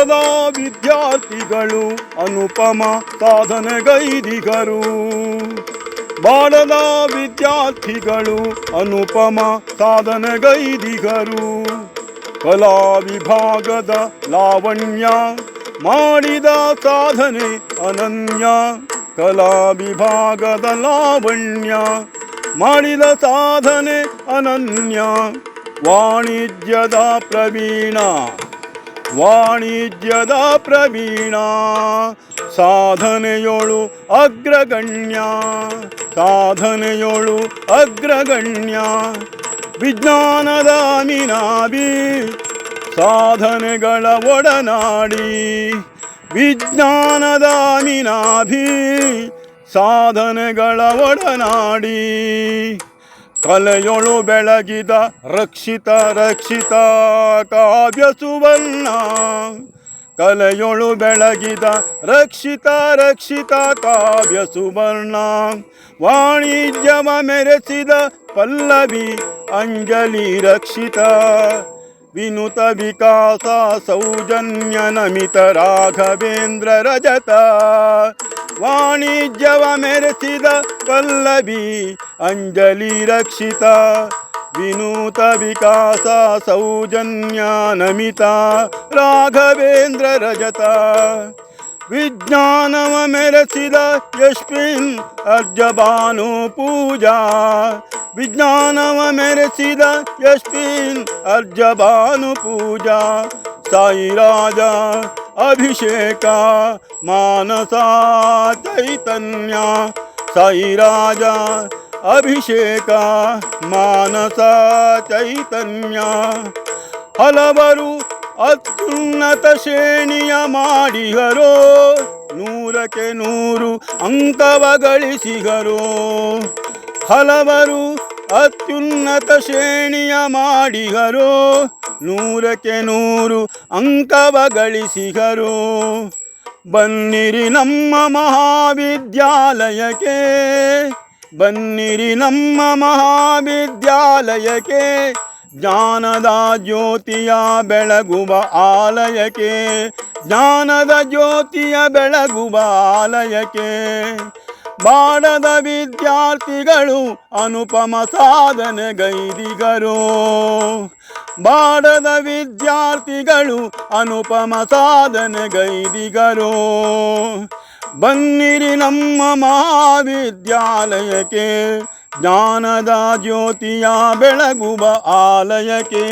ಬಾಡದ ವಿದ್ಯಾರ್ಥಿಗಳು ಅನುಪಮ ಸಾಧನೆಗೈದಿಗರು. ಬಾಳದ ವಿದ್ಯಾರ್ಥಿಗಳು ಅನುಪಮ ಸಾಧನೆಗೈದಿಗರು. ಕಲಾ ವಿಭಾಗದ ಲಾವಣ್ಯ ಮಾಡಿದ ಸಾಧನೆ ಅನನ್ಯ. ಕಲಾ ವಿಭಾಗದ ಲಾವಣ್ಯ ಮಾಡಿದ ಸಾಧನೆ ಅನನ್ಯ. ವಾಣಿಜ್ಯದ ಪ್ರವೀಣ ವಾಣಿಜ್ಯದ ಪ್ರವೀಣ ಸಾಧನೆಯೋಳು ಅಗ್ರಗಣ್ಯ ಸಾಧನೆಯೋಳು ಅಗ್ರಗಣ್ಯ ವಿಜ್ಞಾನದ ಮಿನಾಬಿ ಸಾಧನೆಗಳ ಒಡನಾಡಿ ವಿಜ್ಞಾನದ ಮಿನಾಭಿ ಸಾಧನೆಗಳ ಒಡನಾಡಿ. ಕಲೆಯೊಳು ಬೆಳಗಿದ ರಕ್ಷಿತ ರಕ್ಷಿತ ಕಾವ್ಯ ಸುವರ್ಣ ಕಲೆಯೊಳು ಬೆಳಗಿದ ರಕ್ಷಿತ ರಕ್ಷಿತ ಕಾವ್ಯ ಸುವರ್ಣ ವಾಣಿಜ್ಯವ ಮೆರೆಸಿದ ಪಲ್ಲವಿ ಅಂಜಲಿ ರಕ್ಷಿತ. ವಿನುತ ವಿಕಾಸ ಸೌಜನ್ಯ ನಮಿತ ರಾಘವೇಂದ್ರ ರಜತ. ವಾಣಿಜ್ಯವ ಮೆರೆಸಿದ ಪಲ್ಲವಿ ಅಂಜಲಿ ರಕ್ಷಿತ, ವಿನೂತ ವಿಕಾಸ, ಸೌಜನ್ಯ ನಮಿತ, ರಾಘವೇಂದ್ರ ರಜತ. ವಿಜ್ಞಾನವ ಮೆರೆಸಿದ ಯಶ್ವಿನ್ ಅರ್ಜಬಾನು ಪೂಜಾ, ವಿಜ್ಞಾನವ ಮೆರೆಸಿದ ಯಶ್ವಿನ್ ಅರ್ಜಬಾನು ಪೂಜಾ, ಸಾಯಿರಾಜ ಅಭಿಷೇಕ, ಮಾನಸ, ಚೈತನ್ಯ ಸಾಯಿರಾಜ ಅಭಿಷೇಕ, ಮಾನಸ, ಚೈತನ್ಯ. ಹಲವರು ಅತ್ಯುನ್ನತ ಶ್ರೇಣಿಯ ಮಾಡಿಹರೋ ನೂರಕ್ಕೆ ನೂರು ಅಂಕವ ಗಳಿಸಿಗರೋ ಹಲವರು ಅತ್ಯುನ್ನತ ಶ್ರೇಣಿಯ ಮಾಡಿಗರೋ ನೂರಕ್ಕೆ ನೂರು ಅಂಕವ ಗಳಿಸಿಗರು ಬನ್ನಿರಿ ನಮ್ಮ ಮಹಾವಿದ್ಯಾಲಯಕ್ಕೆ, ಬನ್ನಿರಿ ನಮ್ಮ ಮಹಾವಿದ್ಯಾಲಯಕ್ಕೆ, ಜ್ಞಾನದ ಜ್ಯೋತಿಯ ಬೆಳಗುವ ಆಲಯಕ್ಕೆ, ಜ್ಞಾನದ ಜ್ಯೋತಿಯ ಬೆಳಗುವ ಆಲಯಕ್ಕೆ. ಬಾಡದ ವಿದ್ಯಾರ್ಥಿಗಳು ಅನುಪಮ ಸಾಧನೆಗೈದಿಗರು ಬಾಡದ ವಿದ್ಯಾರ್ಥಿಗಳು ಅನುಪಮ ಸಾಧನೆಗೈದಿಗರು ಬನ್ನಿರಿ ನಮ್ಮ ಮಹಾವಿದ್ಯಾಲಯಕ್ಕೆ, ಜ್ಞಾನದ ಜ್ಯೋತಿಯ ಬೆಳಗುವ ಆಲಯಕ್ಕೆ.